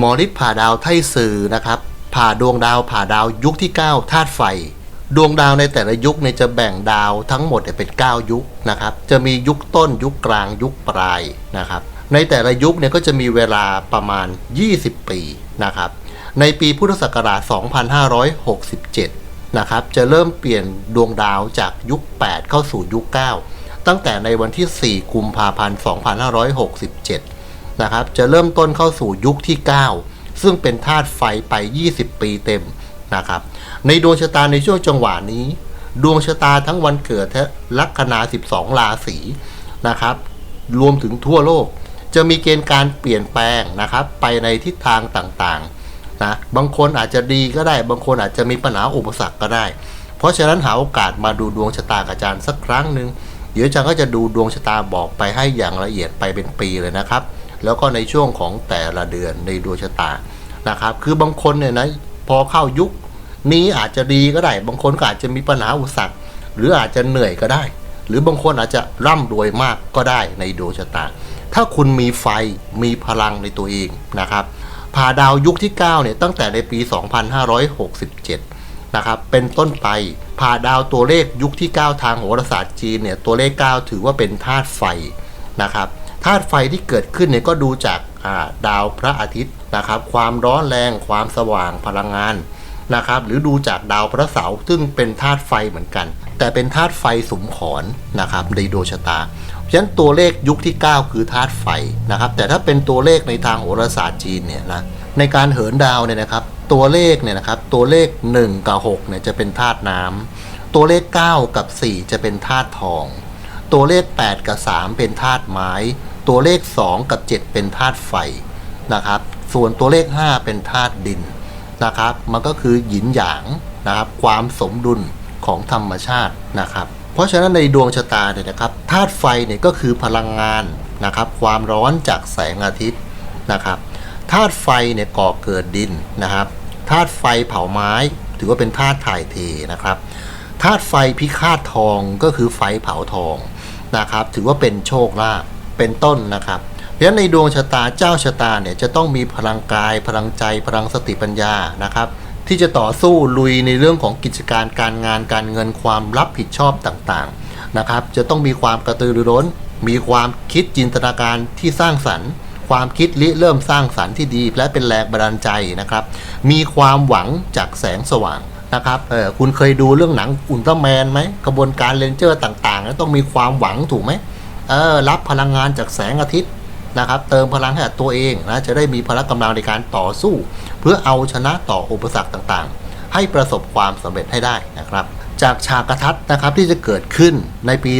หมอฤทธิ์ผ่าดาวไทสื่อนะครับ ผ่าดวงดาวผ่าดาวยุคที่ 9 ธาตุไฟ ดวงดาวในแต่ละยุคเนี่ยจะแบ่งดาวทั้งหมดเนี่ยเป็น 9 ยุคนะครับ จะมียุคต้นยุคกลางยุคปลายนะครับ ในแต่ละยุคเนี่ยก็จะมีเวลาประมาณ 20 ปีนะครับ ในปีพุทธศักราช 2567 นะครับ จะเริ่มเปลี่ยนดวงดาวจากยุค 8 เข้าสู่ยุค 9 ตั้งแต่ในวันที่ 4 กุมภาพันธ์ 2567 นะครับ จะเริ่มต้นเข้าสู่ยุคที่ 9 ซึ่งเป็นธาตุไฟไป 20 ปีเต็มนะครับ ในดวงชะตาในช่วงจังหวะนี้ ดวงชะตาทั้งวันเกิดและลัคนา 12 ราศีนะครับ รวมถึงทั่วโลก จะมีเกณฑ์การเปลี่ยนแปลงนะครับ ไปในทิศทางต่างๆนะบางคนอาจจะดีก็ได้ บางคนอาจจะมีปัญหาอุปสรรคก็ได้ เพราะฉะนั้นหาโอกาสมาดูดวงชะตากับอาจารย์สักครั้งหนึ่งเดี๋ยวอาจารย์ก็จะดูดวงชะตาบอกไปให้อย่างละเอียดไปเป็นปีเลยนะครับ แล้วก็ในช่วงของแต่ละเดือนในดวงชะตานะครับ คือบางคนเนี่ยนะพอเข้ายุคนี้อาจจะดีก็ได้ บางคนก็อาจจะมีปัญหาอุปสรรคหรืออาจจะเหนื่อยก็ได้ หรือบางคนอาจจะร่ำรวยมากก็ได้ในดวงชะตา ถ้าคุณมีไฟมีพลังในตัวเองนะครับผ่าดาวยุคที่9เนี่ยตั้งแต่ในปี 2567 นะครับ เป็นต้นไปผ่าดาวตัวเลขยุคที่ 9 ทางโหราศาสตร์จีนเนี่ยตัวเลข 9 ถือว่าเป็นธาตุไฟนะครับ ธาตุไฟที่เกิดขึ้นเนี่ยก็ดูจากาดาวพระอาทิตย์นะครับ ความร้อนแรง ความสว่างพลังงานนะครับ หรือดูจากดาวพระเสาร์ซึ่งเป็นธาตุไฟเหมือนกัน แต่เป็นธาตุไฟสมขอนนะครับในดวงชะตาเพราะฉะนั้นตัวเลขยุคที่ 9 คือธาตุไฟนะครับ แต่ถ้าเป็นตัวเลขในทางโหราศาสตร์จีนเนี่ยนะในการเหินดาวเนี่ยนะครับ ตัวเลขเนี่ยนะครับ ตัวเลข 1 กับ6เนี่ยจะเป็นธาตุน้ำตัวเลข 9 กับ 4 จะเป็นธาตุทอง ตัวเลข 8 กับ 3 เป็นธาตุไม้ ตัวเลข 2 กับ 7 เป็นธาตุไฟนะครับ ส่วนตัวเลข 5 เป็นธาตุดินนะครับ มันก็คือหยินหยางนะครับ ความสมดุลของธรรมชาตินะครับ เพราะฉะนั้นในดวงชะตาเนี่ยนะครับธาตุไฟเนี่ยก็คือพลังงานนะครับ ความร้อนจากแสงอาทิตย์นะครับธาตุไฟเนี่ยก่อเกิดดินนะครับธาตุไฟเผาไม้ถือว่าเป็นธาตุถ่ายเทนะครับธาตุไฟพิฆาตทองก็คือไฟเผาทองนะครับ ถือว่าเป็นโชคลาภ เป็นต้นนะครับเพราะฉะนั้นในดวงชะตาเจ้าชะตาเนี่ยจะต้องมีพลังกาย พลังใจ พลังสติปัญญานะครับ ที่จะต่อสู้ลุยในเรื่องของกิจการการงานการเงินความรับผิดชอบต่างๆนะครับ จะต้องมีความกระตือรือร้น มีความคิดจินตนาการที่สร้างสรรค์ความคิดริเริ่มสร้างสรรค์ที่ดี และเป็นแรงบันดาลใจนะครับ มีความหวังจากแสงสว่างนะครับเออคุณเคยดูเรื่องหนังอุลตร้าแมนไหมกระบวนการเลนเจอร์ต่างๆ แล้วต้องมีความหวังถูกไหม เออรับพลังงานจากแสงอาทิตย์นะครับ เติมพลังให้กับตัวเองนะจะได้มีพละกำลังในการต่อสู้ เพื่อเอาชนะต่ออุปสรรคต่างๆ ให้ประสบความสำเร็จให้ได้นะครับ จากฉากกระทัดนะครับที่จะเกิดขึ้นในปี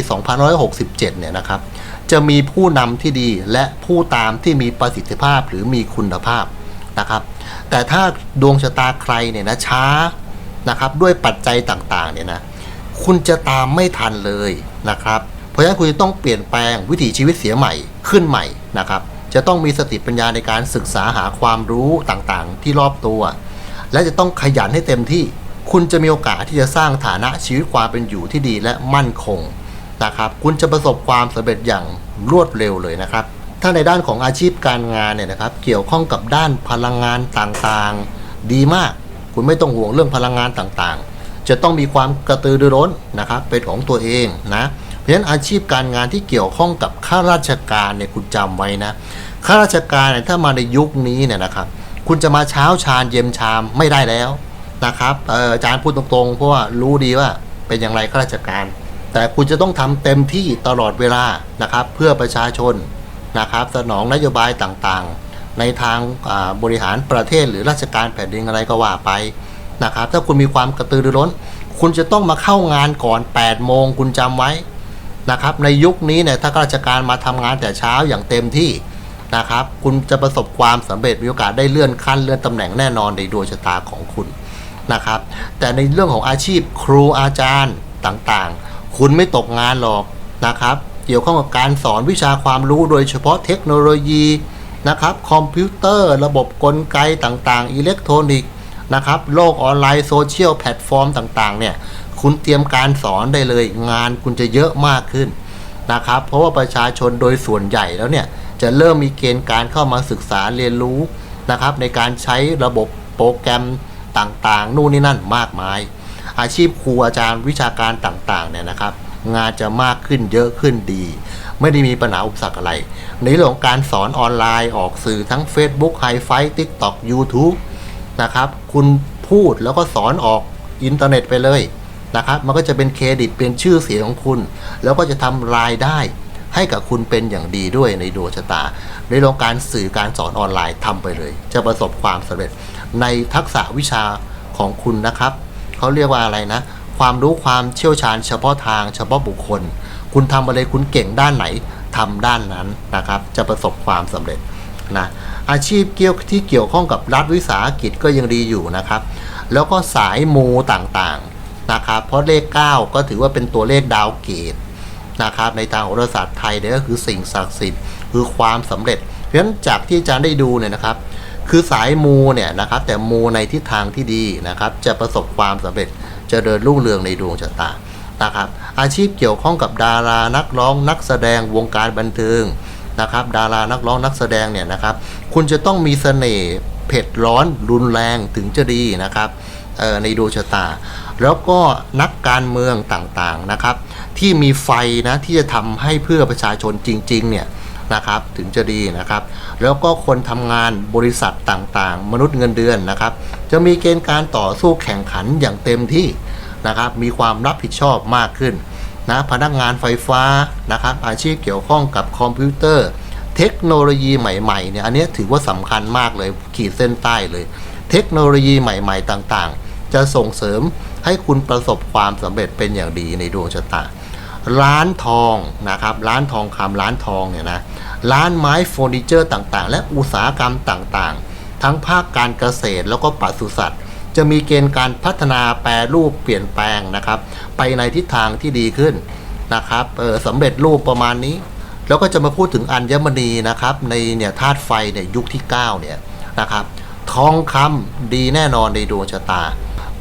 2567 เนี่ยนะครับ จะมีผู้นำที่ดีและผู้ตามที่มีประสิทธิภาพหรือมีคุณภาพนะครับ แต่ถ้าดวงชะตาใครเนี่ยนะช้านะครับด้วยปัจจัยต่างๆเนี่ยนะคุณจะตามไม่ทันเลยนะครับ ราะฉะนั้นคุณจะต้องเปลี่ยนแปลงวิถีชีวิตเสียใหม่ขึ้นใหม่นะครับ จะต้องมีสติปัญญาในการศึกษาหาความรู้ต่างๆ ที่รอบตัว และจะต้องขยันให้เต็มที่ คุณจะมีโอกาสที่จะสร้างฐานะชีวิตความเป็นอยู่ที่ดีและมั่นคงนะครับ คุณจะประสบความสำเร็จอย่างรวดเร็วเลยนะครับ ถ้าในด้านของอาชีพการงานเนี่ยนะครับ เกี่ยวข้องกับด้านพลังงานต่างๆ ดีมาก คุณไม่ต้องห่วงเรื่องพลังงานต่างๆ จะต้องมีความกระตือรือร้นนะครับ เป็นของตัวเองนะะฉะนั้นอาชีพการงานที่เกี่ยวข้องกับข้าราชการเนี่ยคุณจำไว้นะข้าราชการเนี่ยถ้ามาในยุคนี้เนี่ยนะครับ คุณจะมาเช้าชานเย็นชามไม่ได้แล้วนะครับเอออาจารย์พูดตรงๆ เพราะว่ารู้ดีว่าเป็นอย่างไรข้าราชการ แต่คุณจะต้องทำเต็มที่ตลอดเวลานะครับ เพื่อประชาชนนะครับ สนองนโยบายต่างๆ ในทางาบริหารประเทศหรือราชการแผ่นดินอะไรก็ว่าไปนะครับ ถ้าคุณมีความกระตือรือร้น คุณจะต้องมาเข้างานก่อน8โมงคุณจำไว้ นะครับในยุคนี้เนี่ยถ้าข้าราชการมาทำงานแต่เช้าอย่างเต็มที่นะครับคุณจะประสบความสำเร็จมีโอกาสได้เลื่อนขั้นเลื่อนตำแหน่งแน่นอนในดวงชะตาของคุณนะครับ แต่ในเรื่องของอาชีพครูอาจารย์ต่างๆ คุณไม่ตกงานหรอกนะครับ เกี่ยวข้องกับการสอนวิชาความรู้โดยเฉพาะเทคโนโลยีนะครับคอมพิวเตอร์ ระบบกลไกต่างๆ อิเล็กทรอนิกส์นะครับโลกออนไลน์โซเชียลแพลตฟอร์มต่างๆเนี่ย คุณเตรียมการสอนได้เลยงานคุณจะเยอะมากขึ้นนะครับ เพราะว่าประชาชนโดยส่วนใหญ่แล้วเนี่ยจะเริ่มมีเกณฑ์การเข้ามาศึกษาเรียนรู้นะครับ ในการใช้ระบบโปรแกรมต่างๆ นู่นนี่นั่นมากมาย อาชีพครูอาจารย์วิชาการต่างๆเนี่ยนะครับ งานจะมากขึ้นเยอะขึ้นดี ไม่ได้มีปัญหาอุปสรรคอะไร ในเรื่องการสอนออนไลน์ออกสื่อทั้ง Facebook h i f i TikTok YouTube นะครับ คุณพูดแล้วก็สอนออกอินเทอร์เน็ตไปเลย นะครับ มันก็จะเป็นเครดิตเป็นชื่อเสียงของคุณ แล้วก็จะทำรายได้ให้กับคุณเป็นอย่างดีด้วยในดวงชะตา ในเรื่องการสื่อการสอนออนไลน์ทำไปเลย จะประสบความสำเร็จในทักษะวิชาของคุณนะครับเขาเรียกว่าอะไรนะ ความรู้ความเชี่ยวชาญเฉพาะทางเฉพาะบุคคล คุณทำอะไรคุณเก่งด้านไหนทำด้านนั้นนะครับ จะประสบความสำเร็จนะอาชีพเกี่ยวที่เกี่ยวข้องกับรัฐวิสาหกิจก็ยังดีอยู่นะครับ แล้วก็สายมูต่างๆ นะครับเพราะเลข 9 ก็ถือว่าเป็นตัวเลขดาวเกตนะครับในทางโหราศาสตร์ไทยเนี่ยก็คือสิ่งศักดิ์สิทธิ์คือความสำเร็จ เพราะฉะนั้นจากที่อาจารย์ได้ดูเนี่ยนะครับ คือสายมูเนี่ยนะครับแต่มูในทิศทางที่ดีนะครับจะประสบความสำเร็จจะเดินรุ่งเรืองในดวงชะตานะครับอาชีพเกี่ยวข้องกับดารานักร้องนักแสดงวงการบันเทิงนะครับดารานักร้องนักแสดงเนี่ยนะครับ คุณจะต้องมีเสน่ห์เผ็ดร้อนรุนแรงถึงจะดีนะครับในดวงชะตา แล้วก็นักการเมืองต่างๆนะครับ ที่มีไฟนะที่จะทำให้เพื่อประชาชนจริงๆเนี่ยนะครับถึงจะดีนะครับ แล้วก็คนทำงานบริษัทต่างๆ มนุษย์เงินเดือนนะครับ จะมีเกณฑ์การต่อสู้แข่งขันอย่างเต็มที่นะครับ มีความรับผิดชอบมากขึ้นนะพนักงานไฟฟ้านะครับ อาชีพเกี่ยวข้องกับคอมพิวเตอร์ เทคโนโลยีใหม่ๆเนี่ยอันนี้ถือว่าสำคัญมากเลยขีดเส้นใต้เลย เทคโนโลยีใหม่ ๆ ต่างๆ จะส่งเสริมให้คุณประสบความสำเร็จเป็นอย่างดีในดวงชะตา ร้านทองนะครับ ร้านทองคำร้านทองเนี่ยนะ ร้านไม้เฟอร์นิเจอร์ต่างๆ และอุตสาหกรรมต่างๆ ทั้งภาคการเกษตรแล้วก็ปศุสัตว์ จะมีเกณฑ์การพัฒนาแปรรูปเปลี่ยนแปลงนะครับ ไปในทิศทางที่ดีขึ้นนะครับเออสำเร็จรูปประมาณนี้ แล้วก็จะมาพูดถึงอัญมณีนะครับ ในเนี่ยธาตุไฟเนี่ยยุคที่ 9 เนี่ยนะครับ ทองคำดีแน่นอนในดวงชะตา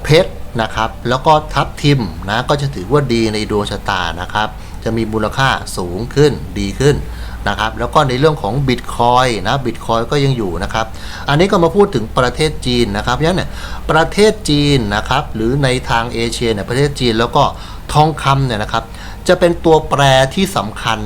เพชรนะครับ แล้วก็ทับทิมนะก็จะถือว่าดีในดวงชะตานะครับ จะมีมูลค่าสูงขึ้นดีขึ้นนะครับแล้วก็ในเรื่องของบิตคอยนะบิตคอยก็ยังอยู่นะครับ อันนี้ก็มาพูดถึงประเทศจีนนะครับเพราะฉะนั้นเนี่ยประเทศจีนนะครับหรือในทางเอเชียเนี่ยประเทศจีนแล้วก็ทองคำเนี่ยนะครับ จะเป็นตัวแปรที่สำคัญ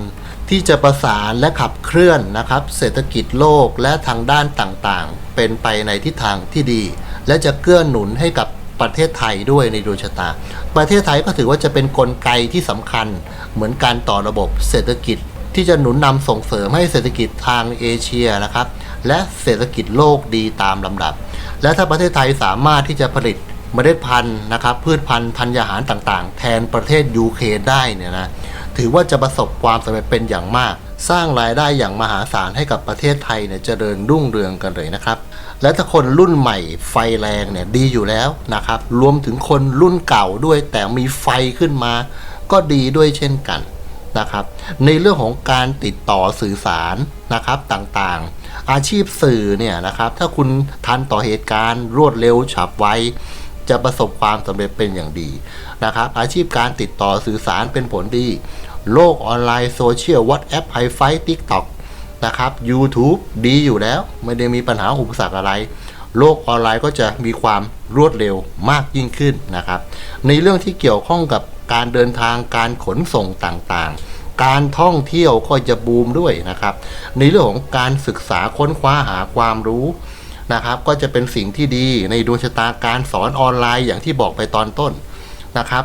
ที่จะประสานและขับเคลื่อนนะครับ เศรษฐกิจโลกและทางด้านต่างๆ เป็นไปในทิศทางที่ดี และจะเกื้อหนุนให้กับ ประเทศไทยด้วยในดวงชะตา ประเทศไทยก็ถือว่าจะเป็นนกลไกที่สำคัญเหมือนการต่อระบบเศรษฐกิจที่จะหนุนนำส่งเสริมให้เศรษฐกิจทางเอเชียนะครับ และเศรษฐกิจโลกดีตามลำดับ และถ้าประเทศไทยสามารถที่จะผลิตเมล็ดพันธุ์นะครับพืชพันธุ์ธัญญาหารต่างๆ แทนประเทศยูเครนได้เนี่ยนะถือว่าจะประสบความสำเร็จเป็นอย่างมาก สร้างรายได้อย่างมหาศาลให้กับประเทศไทยเนี่ยเจริญรุ่งเรืองกันเลยนะครับ และถ้าคนรุ่นใหม่ไฟแรงเนี่ยดีอยู่แล้วนะครับ รวมถึงคนรุ่นเก่าด้วยแต่มีไฟขึ้นมา ก็ดีด้วยเช่นกันนะครับ ในเรื่องของการติดต่อสื่อสารนะครับต่างๆ อาชีพสื่อเนี่ยนะครับ ถ้าคุณทันต่อเหตุการณ์รวดเร็วฉับไวจะประสบความสำเร็จเป็นอย่างดีนะครับ อาชีพการติดต่อสื่อสารเป็นผลดี โลกออนไลน์โซเชียลว h a t s a p p ไฮไฟทิกต็อกนะครับ YouTube ดีอยู่แล้ว ไม่ได้มีปัญหาอุปสรรคอะไร โลกออนไลน์ก็จะมีความรวดเร็วมากยิ่งขึ้นนะครับ ในเรื่องที่เกี่ยวข้องกับการเดินทางการขนส่งต่างๆ การท่องเที่ยวก็จะบูมด้วยนะครับ ในเรื่องของการศึกษาค้นคว้าหาความรู้นะครับ ก็จะเป็นสิ่งที่ดีในดวงชะตาการสอนออนไลน์อย่างที่บอกไปตอนต้นนะครับ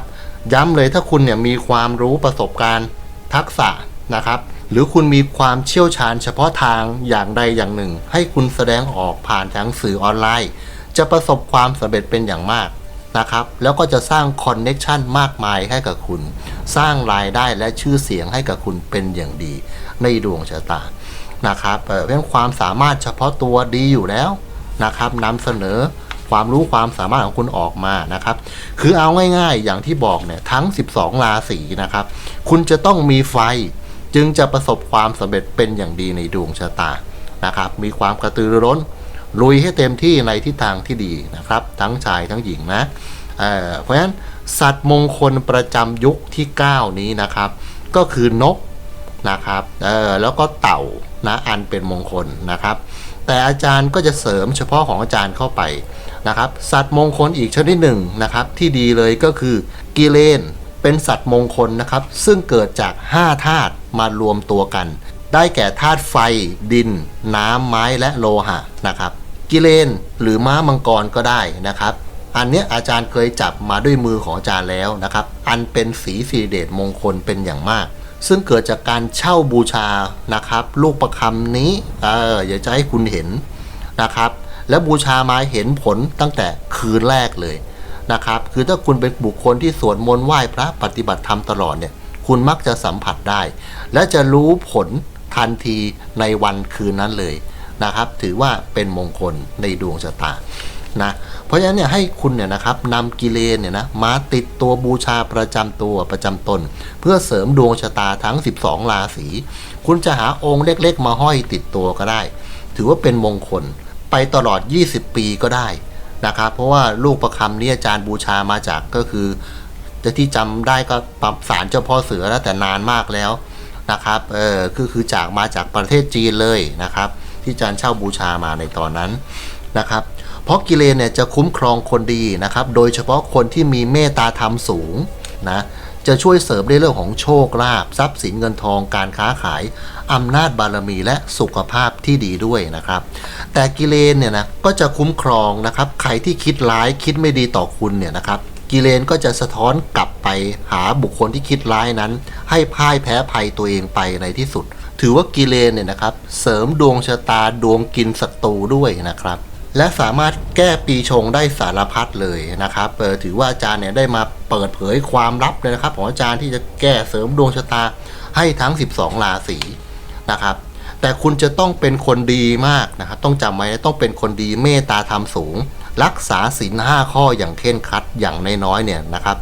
ย้ำเลยถ้าคุณเนี่ยมีความรู้ประสบการณ์ทักษะนะครับ หรือคุณมีความเชี่ยวชาญเฉพาะทางอย่างใดอย่างหนึ่ง ให้คุณแสดงออกผ่านทางสื่อออนไลน์ จะประสบความสำเร็จเป็นอย่างมากนะครับ แล้วก็จะสร้างคอนเน็ชันมากมายให้กับคุณ สร้างรายได้และชื่อเสียงให้กับคุณเป็นอย่างดี ในดวงชะตานะครับเอ่อความสามารถเฉพาะตัวดีอยู่แล้วนะครับนำเสนอ ความรู้ความสามารถของคุณออกมานะครับ คือเอาง่ายๆ อย่างที่บอกเนี่ยทั้ง 12 ราศีนะครับ คุณจะต้องมีไฟจึงจะประสบความสำเร็จเป็นอย่างดีในดวงชะตานะครับ มีความกระตือรือร้น ลุยให้เต็มที่ในทิศทางที่ดีนะครับ ทั้งชายทั้งหญิงนะเเพราะฉะนั้นสัตว์มงคลประจำยุคที่ 9 นี้นะครับ ก็คือนกนะครับแล้วก็เต่านะอันเป็นมงคลนะครับ แต่อาจารย์ก็จะเสริมเฉพาะของอาจารย์เข้าไป นะครับสัตว์มงคลอีกชนิดหนึ่งนะครับที่ดีเลยก็คือกิเลน เป็นสัตว์มงคลนะครับ ซึ่งเกิดจาก 5 ธาตุมารวมตัวกัน ได้แก่ธาตุไฟ ดิน น้ำไม้และโลหะนะครับกิเลนหรือม้ามังกรก็ได้นะครับ อันเนี้ยอาจารย์เคยจับมาด้วยมือของอาจารย์แล้วนะครับ อันเป็นสีสีเดชมงคลเป็นอย่างมาก ซึ่งเกิดจากการเช่าบูชานะครับ ลูกประคำนี้เอออยากจะให้คุณเห็นนะครับ และบูชามาเห็นผลตั้งแต่คืนแรกเลยนะครับ คือถ้าคุณเป็นบุคคลที่สวดมนต์ไหว้พระปฏิบัติธรรมตลอดเนี่ย คุณมักจะสัมผัสได้ และจะรู้ผลทันทีในวันคืนนั้นเลยนะครับ ถือว่าเป็นมงคลในดวงชะตานะเพราะฉะนั้นเนี่ยให้คุณเนี่ยนะครับนำกิเลนเนี่ยนะมาติดตัวบูชาประจำตัวประจำตน เพื่อเสริมดวงชะตาทั้ง 12 ราศีคุณจะหาองค์เล็กๆ มาห้อยติดตัวก็ได้ ถือว่าเป็นมงคล ไปตลอด 20 ปีก็ได้นะครับ เพราะว่าลูกประคำนี่อาจารย์บูชามาจากก็คือจะที่จำได้ก็ปรับสารเจ้าพ่อเสือแล้วแต่นานมากแล้วนะครับเออคือคือจากมาจากประเทศจีนเลยนะครับ ที่อาจารย์เช่าบูชามาในตอนนั้นนะครับ เพราะกิเลนเนี่ยจะคุ้มครองคนดีนะครับ โดยเฉพาะคนที่มีเมตตาธรรมสูงนะ จะช่วยเสริมในเรื่องของโชคลาภทรัพย์สินเงินทองการค้าขายอำนาจบารมีและสุขภาพที่ดีด้วยนะครับ แต่กิเลนเนี่ยนะก็จะคุ้มครองนะครับ ใครที่คิดร้ายคิดไม่ดีต่อคุณเนี่ยนะครับกิเลนก็จะสะท้อนกลับไปหาบุคคลที่คิดร้ายนั้น ให้พ่ายแพ้ภัยตัวเองไปในที่สุด ถือว่ากิเลนเนี่ยนะครับ เสริมดวงชะตาดวงกินศัตรูด้วยนะครับ และสามารถแก้ปีชงได้สารพัดเลยนะครับเออถือว่าอาจารย์เนี่ยได้มาเปิดเผยความลับเลยนะครับของอาจารย์ที่จะแก้เสริมดวงชะตาให้ทั้ง 12 ราศีนะครับ แต่คุณจะต้องเป็นคนดีมากนะครับ ต้องจำไว้ต้องเป็นคนดีเมตตาธรรมสูง รักษาศีลห้าข้ออย่างเคร่งคัดอย่างน้อยๆเนี่ยนะครับ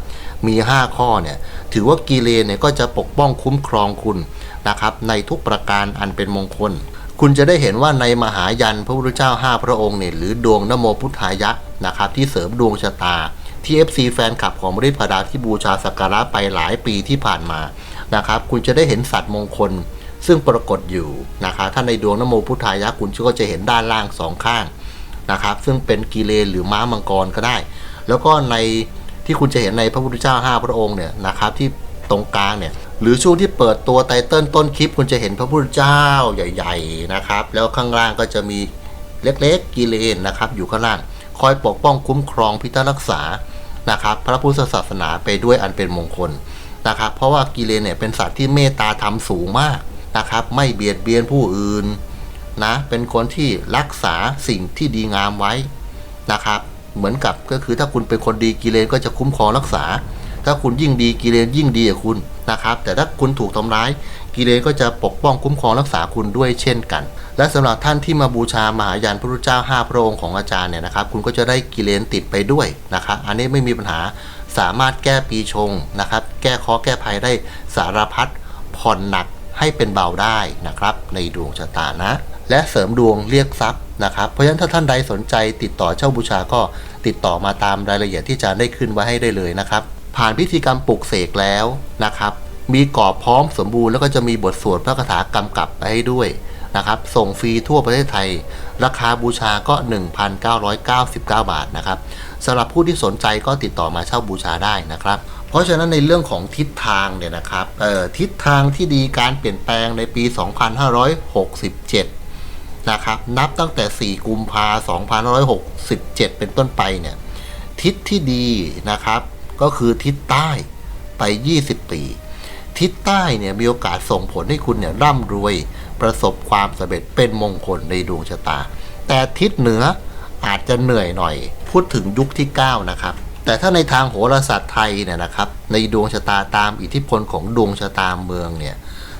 มี 5 ข้อเนี่ย ถือว่ากิเลนเนี่ยก็จะปกป้องคุ้มครองคุณนะครับ ในทุกประการอันเป็นมงคล คุณจะได้เห็นว่าในมหายันพระพุทธเจ้า 5 พระองค์เนี่ยหรือดวงนโมพุทธายะนะครับที่เสริมดวงชะตาที่ FC แฟนคลับของมริพดาที่บูชาสักการะไปหลายปีที่ผ่านมานะครับคุณจะได้เห็นสัตว์มงคล ซึ่งปรากฏอยู่นะครับถ้าในดวงนโมพุทธายะคุณก็จะเห็นด้านล่างสองข้างนะครับซึ่งเป็นกิเลนหรือม้ามังกรก็ได้ แล้วก็ในที่คุณจะเห็นในพระพุทธเจ้า 5 พระองค์เนี่ยนะครับที่ตรงกลางเนี่ย หรือช่วงที่เปิดตัวไตเติลต้นคลิปคุณจะเห็นพระพุทธเจ้าใหญ่ ๆนะครับ แล้วข้างล่างก็จะมีเล็กๆกิเลนนะครับ อยู่ข้างล่างคอยปกป้องคุ้มครองพิทักษ์รักษานะครับ พระพุทธศาสนาไปด้วยอันเป็นมงคลนะครับ เพราะว่ากิเลนเนี่ยเป็นสัตว์ที่เมตตาธรรมสูงมากนะครับ ไม่เบียดเบียนผู้อื่นนะเป็นคนที่รักษาสิ่งที่ดีงามไว้นะครับ เหมือนกับก็คือถ้าคุณเป็นคนดีกิเลนก็จะคุ้มครองรักษา ถ้าคุณยิ่งดีกิเลนยิ่งดีกับคุณ นะครับ แต่ถ้าคุณถูกทำร้าย กิเลนก็จะปกป้องคุ้มครองรักษาคุณด้วยเช่นกัน และสำหรับท่านที่มาบูชามหายันพระพุทธเจ้าห้าพระองค์ของอาจารย์เนี่ยนะครับ คุณก็จะได้กิเลนติดไปด้วยนะครับ อันนี้ไม่มีปัญหาสามารถแก้ปีชงนะครับ แก้ข้อแก้ภัยได้สารพัดผ่อนหนักให้เป็นเบาได้นะครับ ในดวงชะตานะ และเสริมดวงเรียกทรัพย์นะครับ เพราะฉะนั้นถ้าท่านใดสนใจติดต่อเช่าบูชาก็ติดต่อมาตามรายละเอียดที่อาจารย์ได้ขึ้นไว้ให้ได้เลยนะครับ ผ่านพิธีกรรมปลุกเสกแล้วนะครับ มีกรอบพร้อมสมบูรณ์แล้วก็จะมีบทสวดพระคาถากำกับไปให้ด้วยนะครับ ส่งฟรีทั่วประเทศไทย ราคาบูชาก็ 1,999 บาทนะครับสำหรับผู้ที่สนใจก็ติดต่อมาเช่าบูชาได้นะครับ เพราะฉะนั้นในเรื่องของทิศทางเนี่ยนะครับเอ่อทิศทางที่ดีการเปลี่ยนแปลงในปี 2567 นะครับ นับตั้งแต่ 4 กุมภา2567 เป็นต้นไปเนี่ย ทิศที่ดีนะครับ ก็คือทิศใต้ไป 20 ปี ทิศใต้เนี่ยมีโอกาสส่งผลให้คุณเนี่ยร่ำรวยประสบความสำเร็จเป็นมงคลในดวงชะตา แต่ทิศเหนืออาจจะเหนื่อยหน่อย พูดถึงยุคที่ 9 นะครับ แต่ถ้าในทางโหราศาสตร์ไทยเนี่ยนะครับ ในดวงชะตาตามอิทธิพลของดวงชะตาเมืองเนี่ย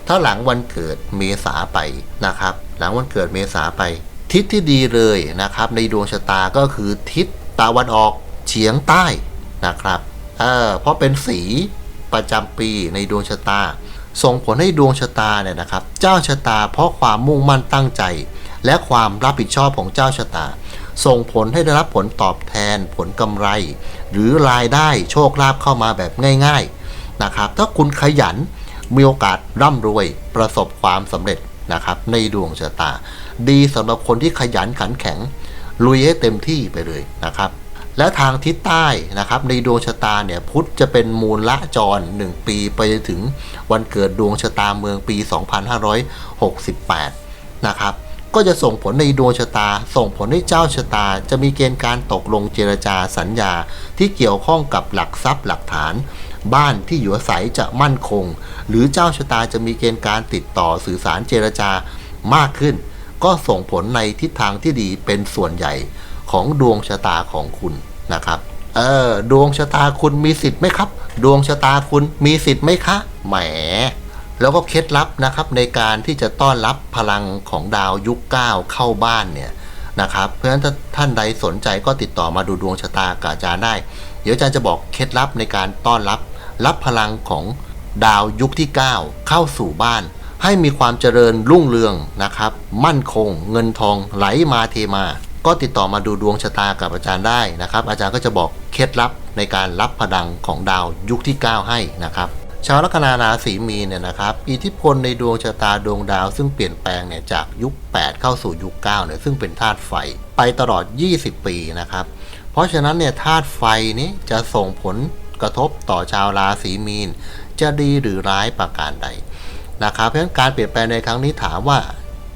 ถ้าหลังวันเกิดเมษาไปนะครับ หลังวันเกิดเมษาไป ทิศที่ดีเลยนะครับ ในดวงชะตาก็คือทิศตะวันออกเฉียงใต้นะครับ เออเพราะเป็นสีประจำปีในดวงชะตา ส่งผลให้ดวงชะตาเนี่ยนะครับ เจ้าชะตาเพราะความมุ่งมั่นตั้งใจ และความรับผิดชอบของเจ้าชะตา ส่งผลให้ได้รับผลตอบแทนผลกำไร หรือรายได้โชคลาภเข้ามาแบบง่าย ๆนะครับ ถ้าคุณขยันมีโอกาสร่ำรวยประสบความสำเร็จนะครับ ในดวงชะตา ดีสำหรับคนที่ขยันขันแข็ง ลุยให้เต็มที่ไปเลยนะครับ และทางทิศใต้นะครับในดวงชะตาเนี่ยพุธจะเป็นมูลละจร 1 ปีไปจนถึงวันเกิดดวงชะตาเมืองปี 2568 นะครับก็จะส่งผลในดวงชะตา ส่งผลให้เจ้าชะตา จะมีเกณฑ์การตกลงเจรจาสัญญาที่เกี่ยวข้องกับหลักทรัพย์หลักฐาน บ้านที่อยู่อาศัยจะมั่นคง หรือเจ้าชะตาจะมีเกณฑ์การติดต่อสื่อสารเจรจามากขึ้น ก็ส่งผลในทิศทางที่ดีเป็นส่วนใหญ่ของดวงชะตาของคุณ นะครับเออดวงชะตาคุณมีสิทธิ์ไหมครับ ดวงชะตาคุณมีสิทธิ์ไหมคะแหม แล้วก็เคล็ดลับนะครับในการที่จะต้อนรับพลังของดาวยุคเก้าเข้าบ้านเนี่ยนะครับเพราะฉะนั้นถ้าท่านใดสนใจก็ติดต่อมาดูดวงชะตากับอาจารย์ได้ เดี๋ยวอาจารย์จะบอกเคล็ดลับในการต้อนรับ รับพลังของดาวยุคที่ 9 เข้าสู่บ้าน ให้มีความเจริญรุ่งเรืองนะครับ มั่นคง เงินทองไหลมาเทมา ก็ติดต่อมาดูดวงชะตากับอาจารย์ได้นะครับ อาจารย์ก็จะบอกเคล็ดลับในการรับพลังของดาวยุคที่ 9 ให้นะครับชาวลัคนาราศีมีนเนี่ยนะครับ อิทธิพลในดวงชะตาดวงดาว ซึ่งเปลี่ยนแปลงเนี่ยจากยุค 8 เข้าสู่ยุค 9 เนี่ยซึ่งเป็นธาตุไฟไปตลอด 20 ปีนะครับ เพราะฉะนั้นเนี่ยธาตุไฟนี้จะส่งผลกระทบต่อชาวราศีมีน จะดีหรือร้ายประการใดนะครับเพราะฉะนั้นการเปลี่ยนแปลงในครั้งนี้ถามว่า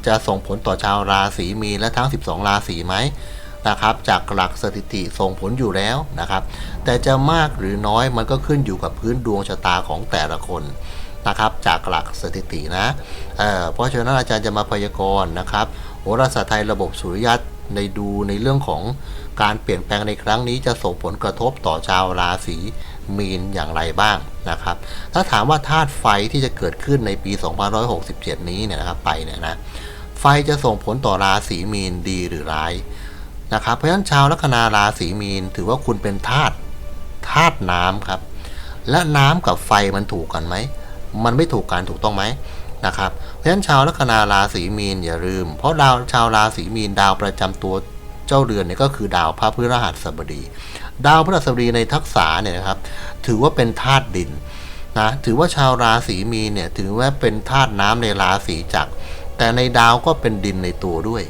จะส่งผลต่อชาวราศีมีนและทั้ง 12 ราศีไหมนะครับจากหลักสถิติส่งผลอยู่แล้วนะครับ แต่จะมากหรือน้อยมันก็ขึ้นอยู่กับพื้นดวงชะตาของแต่ละคนนะครับ จากหลักสถิตินะเเพราะฉะนั้นอาจารย์จะมาพยากรณ์นะครับโหราศาสตร์ไทยระบบสุริยะในดูในเรื่องของการเปลี่ยนแปลงในครั้งนี้จะส่งผลกระทบต่อชาวราศีมีนอย่างไรบ้างนะครับ ถ้าถามว่าธาตุไฟที่จะเกิดขึ้นในปี 2567 นี้เนี่ยนะครับไปเนี่ยนะ ไฟจะส่งผลต่อราศีมีนดีหรือร้ายนะครับ เพราะฉะนั้นชาวลัคนาราศีมีนถือว่าคุณเป็นธาตุธาตุน้ำครับ และน้ำกับไฟมันถูกกันไหม มันไม่ถูกกันถูกต้องไหมนะครับ เพราะฉะนั้นชาวลัคนาราศีมีนอย่าลืม เพราะดาวชาวราศีมีนดาวประจำตัวเจ้าเรือนเนี่ยก็คือดาวพระพฤหัสบดี ดาวพฤหัสบดีในทักษะเนี่ยนะครับ ถือว่าเป็นธาตุดินนะถือว่าชาวราศีมีนเนี่ยถือว่าเป็นธาตุน้ำในราศีจักร แต่ในดาวก็เป็นดินในตัวด้วย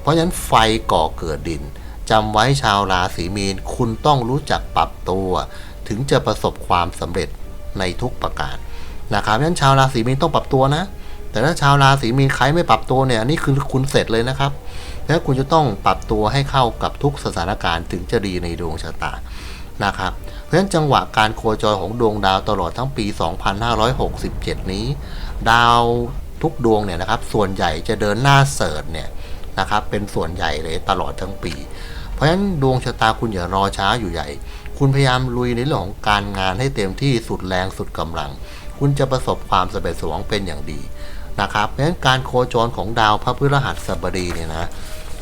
เพราะฉะนั้นไฟก่อเกิดดินจำไว้ชาวราศีมีน คุณต้องรู้จักปรับตัว ถึงจะประสบความสำเร็จในทุกประการนะครับเพราะฉะนั้นชาวราศีมีนต้องปรับตัวนะ แต่ถ้าชาวราศีมีนใครไม่ปรับตัวเนี่ยอันนี้คือคุณเสร็จเลยนะครับแล้วคุณจะต้องปรับตัวให้เข้ากับทุกสถานการณ์ถึงจะดีในดวงชะตานะครับ เพราะฉะนั้นจังหวะการโคจรของดวงดาวตลอดทั้งปี 2567 นี้ ดาว ทุกดวงเนี่ยนะครับ ส่วนใหญ่จะเดินหน้าเสริร์เนี่ยนะครับ เป็นส่วนใหญ่เลยตลอดทั้งปี เพราะฉะนั้นดวงชะตาคุณอย่ารอช้าอยู่ใหญ่ คุณพยายามลุยในเรื่องของการงานให้เต็มที่สุดแรงสุดกำลัง คุณจะประสบความสำเร็จสวงเป็นอย่างดีนะครับเพราะฉะนั้นการโคจรของดาวพระพฤหัสบดีเนี่ยนะ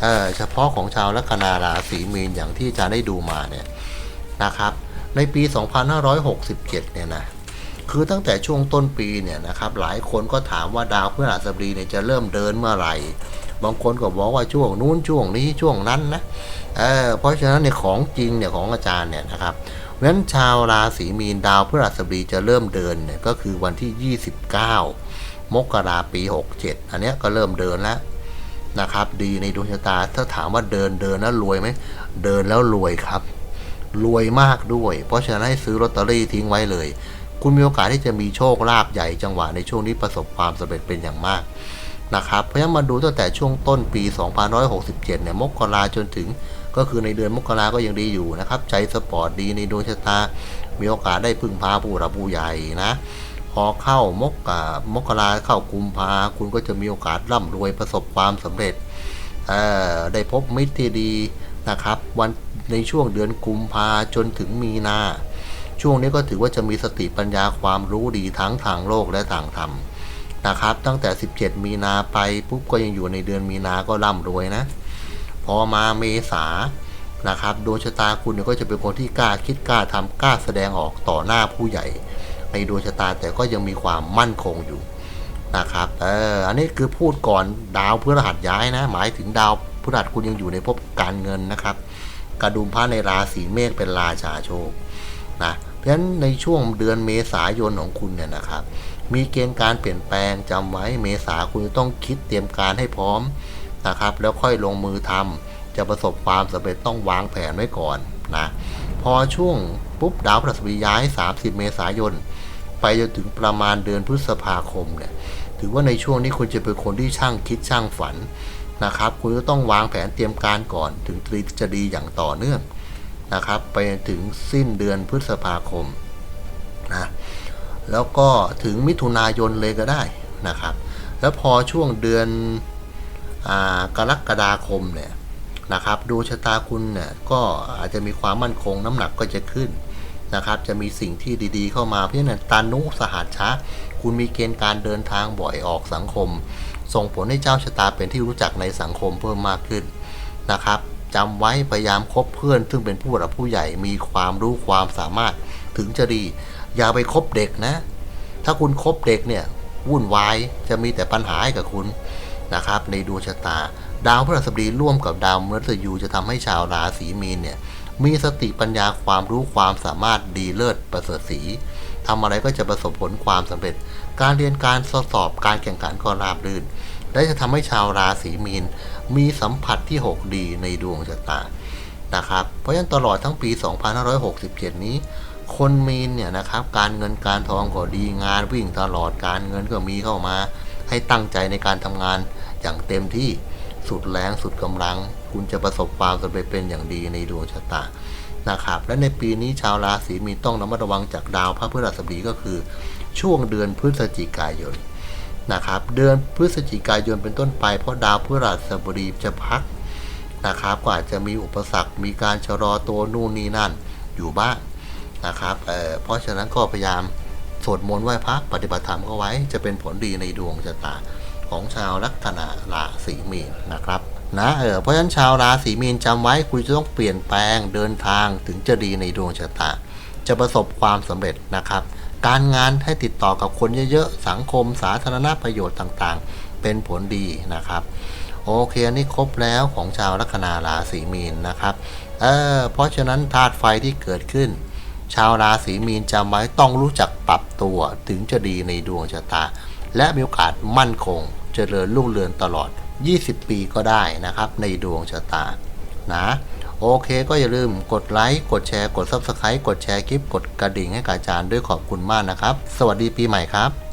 เออเฉพาะของชาวลัคนาราศีมีนอย่างที่จะได้ดูมาเนี่ยนะครับ ในปี 2567 เนี่ยนะ คือตั้งแต่ช่วงต้นปีเนี่ยนะครับหลายคนก็ถามว่าดาวพฤหัสบดีเนี่ยจะเริ่มเดินเมื่อไหร่ บางคนก็บอกว่าช่วงนู้นช่วงนี้ช่วงนั้นนะเออเพราะฉะนั้นในของจริงเนี่ยของอาจารย์เนี่ยนะครับเพราะฉะนั้นชาวราศีมีนดาวพฤหัสบดีจะเริ่มเดินเนี่ยก็คือวันที่ 29 มกราปี 67 อันนี้ก็เริ่มเดินแล้วนะครับ ดีในดวงชะตาถ้าถามว่าเดินเดินแล้วรวยไหมเดินแล้วรวยครับ รวยมากด้วย เพราะฉะนั้นให้ซื้อลอตเตอรี่ทิ้งไว้เลย คุณมีโอกาสที่จะมีโชคลาภใหญ่จังหวะในช่วงนี้ประสบความสำเร็จเป็นอย่างมากนะครับ เพราะฉะนั้นมาดูตั้งแต่ช่วงต้นปี 2567 เนี่ย มกราจนถึงก็คือในเดือนมกราก็ยังดีอยู่นะครับ ใจสปอร์ตดีในดวงชะตา มีโอกาสได้พึ่งพาผู้รับผู้ใหญ่นะขพอเข้ามกกามกราเข้ากุมภาคุณก็จะมีโอกาสร่ำรวยประสบความสำเร็จเออได้พบมิตรที่ดีนะครับ วันในช่วงเดือนกุมภาจนถึงมีนา ช่วงนี้ก็ถือว่าจะมีสติปัญญาความรู้ดีทั้งทางโลกและทางธรรมนะครับ ตั้งแต่ 17 มีนาไปปุ๊บก็ยังอยู่ในเดือนมีนาก็ร่ำรวยนะ พอมาเมษานะครับดวงชะตาคุณก็จะเป็นคนที่กล้าคิดกล้าทำกล้าแสดงออกต่อหน้าผู้ใหญ่ ในดวงชะตาแต่ก็ยังมีความมั่นคงอยู่นะครับเอออันนี้คือพูดก่อนดาวพฤหัสย้ายนะ หมายถึงดาวพฤหัสคุณยังอยู่ในภพการเงินนะครับ กระดุมพระในราศีเมษเป็นราชาโชคนะ เพราะฉะนั้นในช่วงเดือนเมษายนของคุณเนี่ยนะครับ มีเกณฑ์การเปลี่ยนแปลงจำไว้เมษาคุณจะต้องคิดเตรียมการให้พร้อมนะครับ แล้วค่อยลงมือทำจะประสบความสำเร็จต้องวางแผนไว้ก่อนนะพอช่วงปุ๊บดาวพฤหัสบดีย้าย 30 เมษายน ไปจนถึงประมาณเดือนพฤษภาคมเนี่ยถือว่าในช่วงนี้คุณจะเป็นคนที่ช่างคิดช่างฝันนะครับ คุณจะต้องวางแผนเตรียมการก่อนถึงจะดีอย่างต่อเนื่อง นะครับไปถึงสิ้นเดือนพฤษภาคมนะแล้วก็ถึงมิถุนายนเลยก็ได้นะครับ แล้วพอช่วงเดือนอกรกฎาคมเนี่ยนะครับดวงชะตาคุณเนี่ยก็อาจจะมีความมั่นคงน้ำหนักก็จะขึ้นนะครับ จะมีสิ่งที่ดีๆเข้ามาเพราะฉะนั้นตานุสหัสชะคุณมีเกณฑ์การเดินทางบ่อยออกสังคม ส่งผลให้เจ้าชะตาเป็นที่รู้จักในสังคมเพิ่มมากขึ้นนะครับ จำไว้พยายามคบเพื่อน ซึ่งเป็นผู้หลักผู้ใหญ่มีความรู้ความสามารถถึงจะดี อย่าไปคบเด็กนะ ถ้าคุณคบเด็กเนี่ยวุ่นวายจะมีแต่ปัญหาให้กับคุณนะครับ ในดวงชะตา ดาวพฤหัสบดีร่วมกับดาวมฤตยูจะทำให้ชาวราศีมีนเนี่ยมีสติปัญญาความรู้ความสามารถดีเลิศประเสริฐสีทำอะไรก็จะประสบผลความสำเร็จ การเรียนการสอบการแข่งขันก็ราบรื่น และจะทำให้ชาวราศีมีน มีสัมผัสที่ 6 ดีในดวงชะตานะครับ เพราะฉะนั้นตลอดทั้งปี 2567 นี้ คนมีนเนี่ยนะครับ การเงินการทองก็ดีงานวิ่งตลอดการเงินก็มีเข้ามา ให้ตั้งใจในการทำงานอย่างเต็มที่สุดแรงสุดกำลัง คุณจะประสบความสำเร็จเป็นอย่างดีในดวงชะตานะครับและในปีนี้ชาวราศีมีนต้องระมัดระวังจากดาวพระพฤหัสบดีก็คือ ช่วงเดือนพฤศจิกายน นะครับเดือนพฤศจิกายนเป็นต้นไป เพราะดาวพฤหัสบดีจะพักนะครับก็อาจจะมีอุปสรรคมีการชะลอตัวนู่นนี่นั่นอยู่บ้างนะครับเเพราะฉะนั้นก็พยายามสวดมนต์ไหว้พระปฏิบัติธรรมก็ไว้จะเป็นผลดีในดวงชะตาของชาวลัคนาราศีมีนนะครับนะเออเพราะฉะนั้นชาวราศีมีนจำไว้คุณจะต้องเปลี่ยนแปลงเดินทางถึงจะดีในดวงชะตา จะประสบความสำเร็จนะครับ การงานให้ติดต่อกับคนเยอะๆ สังคมสาธารณประโยชน์ต่างๆ เป็นผลดีนะครับ โอเคอันนี้ครบแล้วของชาวลัคนาราศีมีนนะครับเออเพราะฉะนั้นธาตุไฟที่เกิดขึ้น ชาวราศีมีนจำไว้ต้องรู้จักปรับตัวถึงจะดีในดวงชะตา และมีโอกาสมั่นคงเจริญรุ่งเรืองตลอด 20 ปีก็ได้นะครับ ในดวงชะตานะ โอเคก็อย่าลืมกดไลค์กดแชร์กด Subscribe กดแชร์คลิป กดกระดิ่งให้กับอาจารย์ด้วยขอบคุณมากนะครับ สวัสดีปีใหม่ครับ